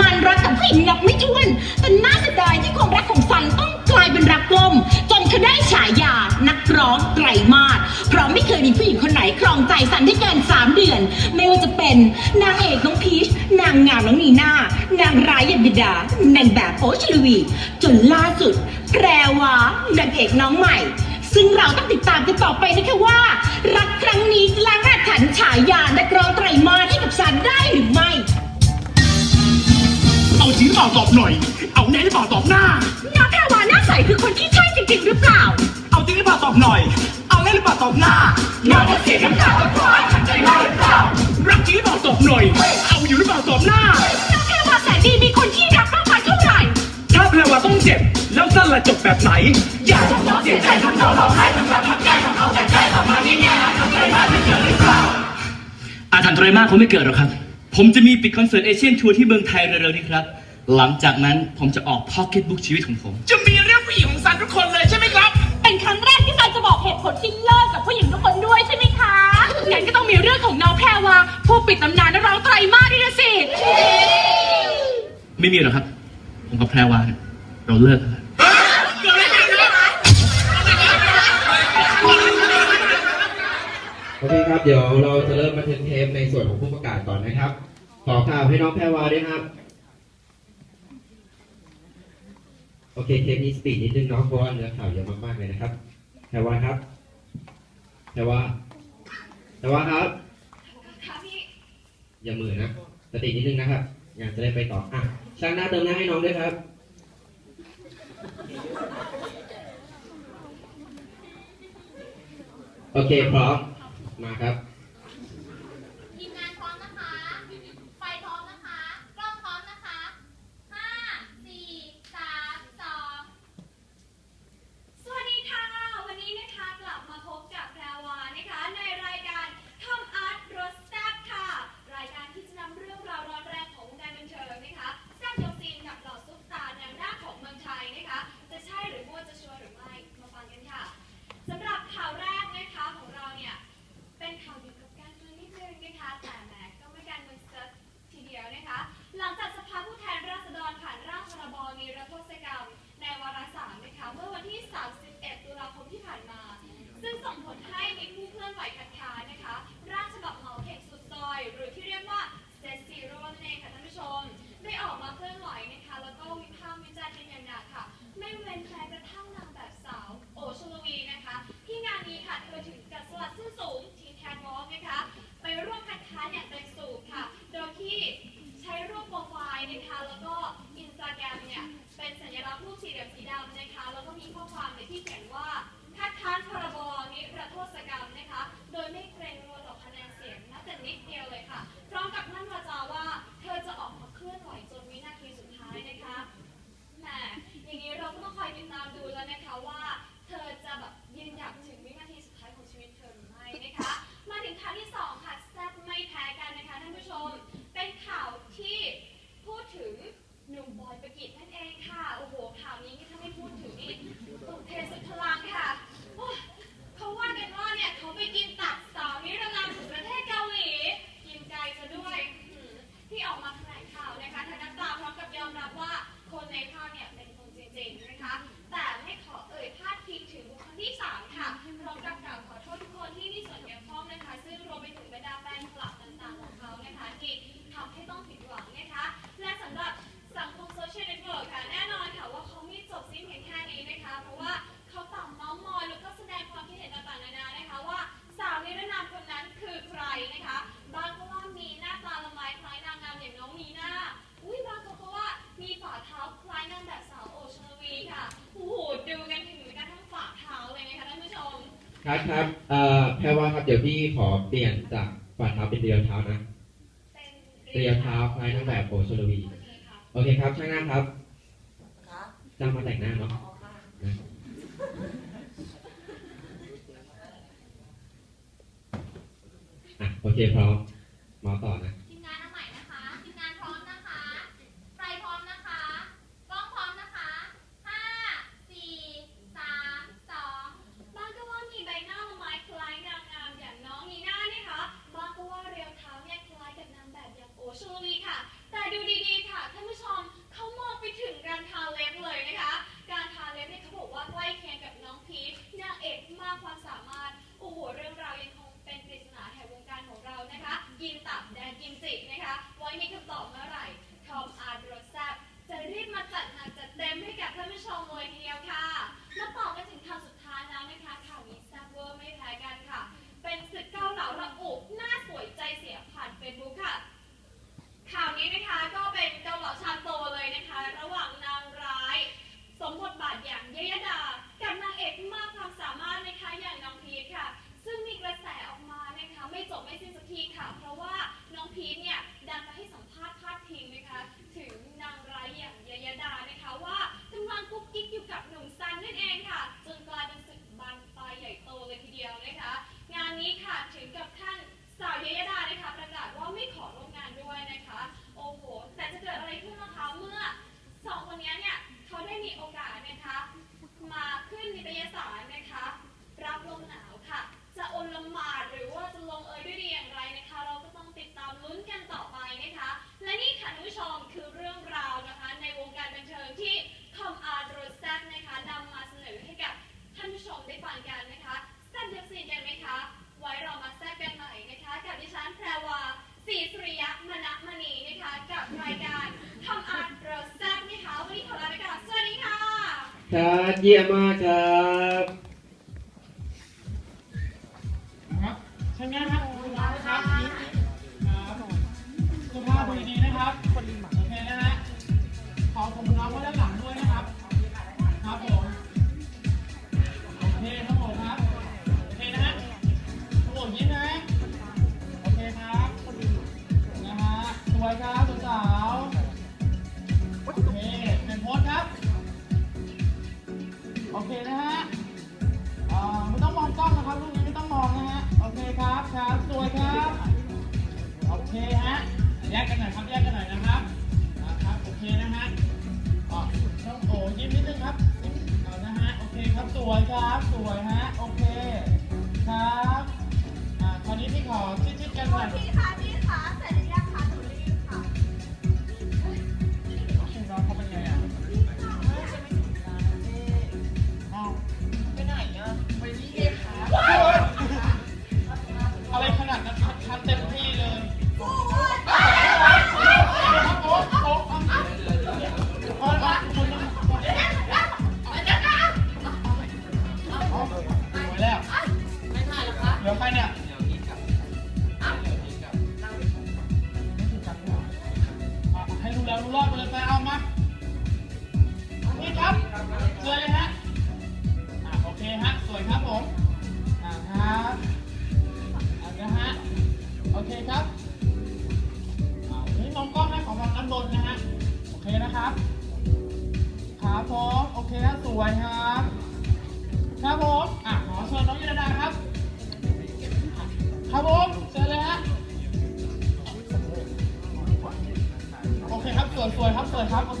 ซันยังสร้างตำนานรักกับผู้หญิงนับไม่ถ้วนแต่น่าเสียดายที่ความรักของซันต้องกลายเป็นรักล่มจนเขาได้ฉายานักร้องไตรมาสเพราะไม่เคยมีผู้หญิงคนไหนครองใจซันได้เกิน3เดือน ไม่ว่าจะเป็นนางเอกน้องพีชนางงามน้องนีน่านางร้ายยันบิดานางแบบโอชลวี จนล่าสุดแพรวานางเอกน้องใหม่ซึ่งเราต้องติดตามกันต่อไปนะคะว่า รักครั้งนี้จะล้างอาถรรพ์ฉายานักร้องไตรมาสให้กับซันได้หรือไม่ ริงหรือเปล่าตอบหน่อย เอาแน่หรือเปล่าตอบหน้า น้องแพรวาหน้าใสคือคนที่ใช่จริงๆหรือเปล่า เอาจริงหรือเปล่าตอบหน่อย เอาแน่หรือเปล่าตอบหน้าน้องเสียน้ำตาตอบก่อนใจร้ายหรือเปล่า รักจริงหรือเปล่าตอบหน่อย เอาอยู่หรือเปล่าตอบหน้า น้องแพรวาแสนดีมีคนที่รักมากมายเท่าไหร่ ถ้าแปลว่าต้องเจ็บ แล้วสั้นละจบแบบไหน อยากจะน้องเสียใจทำเราเราให้ทำเราทำใจทำเอาแต่ใจทำมานี่เนี่ยทำอะไรมาไม่เกิดหรือเปล่า อาถรรพ์ไตรมาสคงไม่เกิดหรอกครับ ผมจะมีปิดคอนเสิร์ตเอเชียนทัวร์ที่เมืองไทยเร็วๆนี้ครับ หลังจากนั้นผมจะออกพ็อกเก็ตบุ๊กชีวิตของผม จะมีเรื่องผู้หญิงของซันทุกคนเลยใช่ไหมครับ เป็นครั้งแรกที่ซันจะบอกเหตุผลที่เลิกกับผู้หญิงทุกคนด้วยใช่ไหมคะงั้นก็ต้องมีเรื่องของน้องแพรวาผู้ปิดตำนานนักร้องไตรมาสด้วยนะสิ ไม่มีหรอกครับ ผมกับแพรวาเนี่ยเราเลิกกันแล้วโอเคครับ เดี๋ยวเราจะเริ่มมาเทนเทปในส่วนของผู้ประกาศก่อนนะครับ ขอข่าวให้น้องแพรวาด้วยครับ โอเคเทปนี้สปีดนิดนึงเน้องเพราะว่าเนื้อข่าวเยอะมากๆเลยนะครับแพรวาครับแพรวาแพรวาครับอย่ามือนะสตินิดนึงนะครับงานจะได้ไปต่ออะช่างหน้าเติมหน้าให้น้องด้วยครับโอเคพร้อมมาครับ ร่วม ครับครับเอ่อแพรวาครับเดี๋ยวพี่ขอเปลี่ยนจากฝ่าเท้าเป็นเรียวเท้านะเป็นเรียวเท้าคล้ายนางแบบโอชลวีโอเคค่ะโอเคครับช่างหน้าครับจ้างมาแต่งหน้าเนาะนะอะโอเคพร้อมหมอต่อนะ ครับเยี่ยมมากครับครับใช่ไหมครับครับครับสุภาพดีนะครับโอเคนะฮะขอผมน้องไว้ด้านหลังด้วยนะครับ ครับผมโอเคครับผมครับ โอเคนะฮะทุกคนยิ้มนะ โอเคครับนะฮะสวยครับสาว ครับสวยครับ โอเคฮะ แยกกันหน่อยครับ แยกกันหน่อยนะครับนะครับ โอเคนะฮะอ๋อต้องโอ้ยิ้มนิดนึงครับยิ้มเอานะฮะ โอเคครับ สวยครับ สวยฮะ โอเค ครับ อ่า คราวนี้พี่ขอชิดๆกันหน่อย เหลือใครเนี่ยให้รู้แล้วรู้รอดไปเลยไปเอามานี่ครับเจอเลยฮะอ่าโอเคฮะสวยครับผมอ่าครับอ่านะฮะโอเคครับอ่านี่มองกล้องนะของมองด้านบนนะฮะโอเคนะครับครับผมโอเคฮะสวยครับครับผมอะขอเชิญน้องยุ วยสวยครับ สวยครับ โอเคนะฮะ ครับ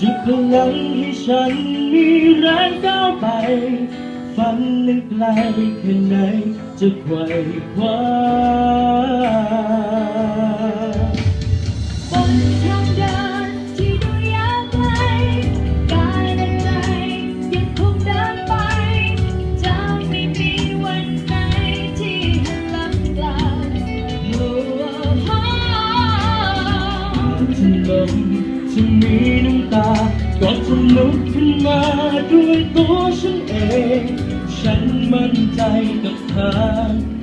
จุดพลังให้ฉันมีแรงก้าวไป ฝันนั้นไกลแค่ไหนจะไขว่คว้า กั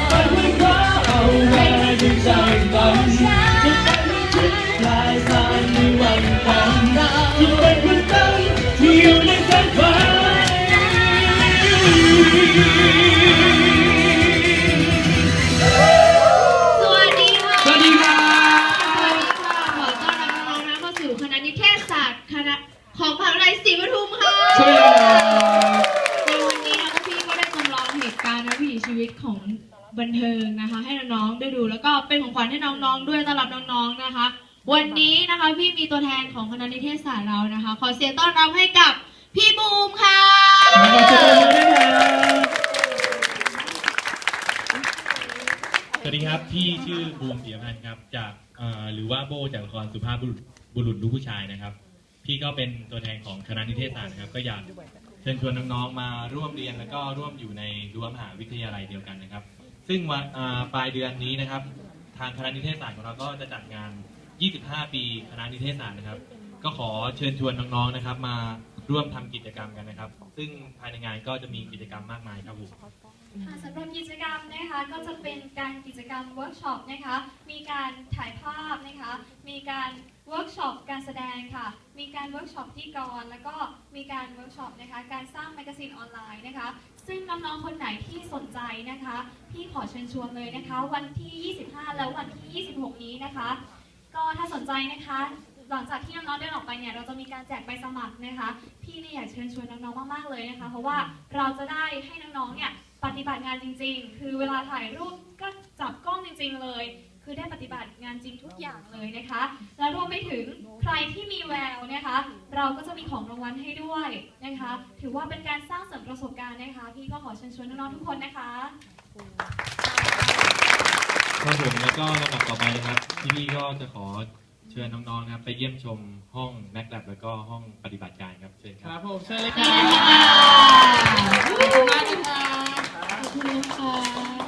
I will. บันเทิงนะคะ ให้น้องๆได้ดูแล้วก็เป็นของขวัญให้น้องๆด้วยต้อนรับน้องๆนะคะ วันนี้นะคะพี่มีตัวแทนของคณะนิเทศศาสตร์เรานะคะ ขอเสียงต้อนรับให้กับพี่บูมค่ะสวัสดีครับพี่ชื่อบูมเสียพันธ์ครับจากเอ่อหรือว่าโบจากละครสุภาพบุรุษบุรุษลูกผู้ชายนะครับ พี่ก็เป็นตัวแทนของคณะนิเทศศาสตร์นะครับ ก็อยากเชิญชวนน้องๆมาร่วมเรียนแล้วก็ร่วมอยู่ในรั้วมหาวิทยาลัยเดียวกันนะครับ ซึ่งวันอ่าปลายเดือนนี้นะครับ ทางคณะนิเทศศาสตร์ของเราก็จะจัดงาน 25 ปีคณะนิเทศศาสตร์นะครับ ก็ขอเชิญชวนน้องๆนะครับ มาร่วมทำกิจกรรมกันนะครับ ซึ่งภายในงานก็จะมีกิจกรรมมากมายครับผม ค่ะสำหรับกิจกรรมนะคะก็จะเป็นการกิจกรรมเวิร์กช็อปนะคะ มีการถ่ายภาพนะคะ มีการ เวิร์กช็อปการแสดงค่ะ มีการเวิร์กช็อปที่กรแล้วก็มีการเวิร์กช็อปนะคะ การสร้างแมกกาซีนออนไลน์นะคะ ซึ่งน้องๆ คนไหนที่สนใจนะคะ พี่ขอเชิญชวนเลยนะคะ วันที่ 25 แล้ววันที่ 26 นี้นะคะ ก็ถ้าสนใจนะคะ หลังจากที่น้องๆเดินออกไปเนี่ย เราจะมีการแจกใบสมัครนะคะ พี่เนี่ยอยากเชิญชวนน้องๆ มากๆ เลยนะคะ เพราะว่าเราจะได้ให้น้องๆ เนี่ยปฏิบัติงานจริง ๆ คือเวลาถ่ายรูปก็จับกล้องจริง ๆ เลย คือได้ปฏิบัติงานจริงทุกอย่างเลยนะคะ แล้วรวมไปถึงใครที่มีแววนะคะ เราก็จะมีของรางวัลให้ด้วยนะคะ ถือว่าเป็นการสร้างเสริมประสบการณ์นะคะ พี่ก็ขอเชิญชวนน้องๆทุกคนนะคะครับผมแล้วก็ลำดับต่อไปนะครับที่นี่ก็จะขอเชิญน้องๆนะครับไปเยี่ยมชมห้องแม็กแลบแล้วก็ห้องปฏิบัติการครับเชิญคครัรับบผมเชิญเลยครับขอบคุณมากเลยครับขอบคุณค่ะ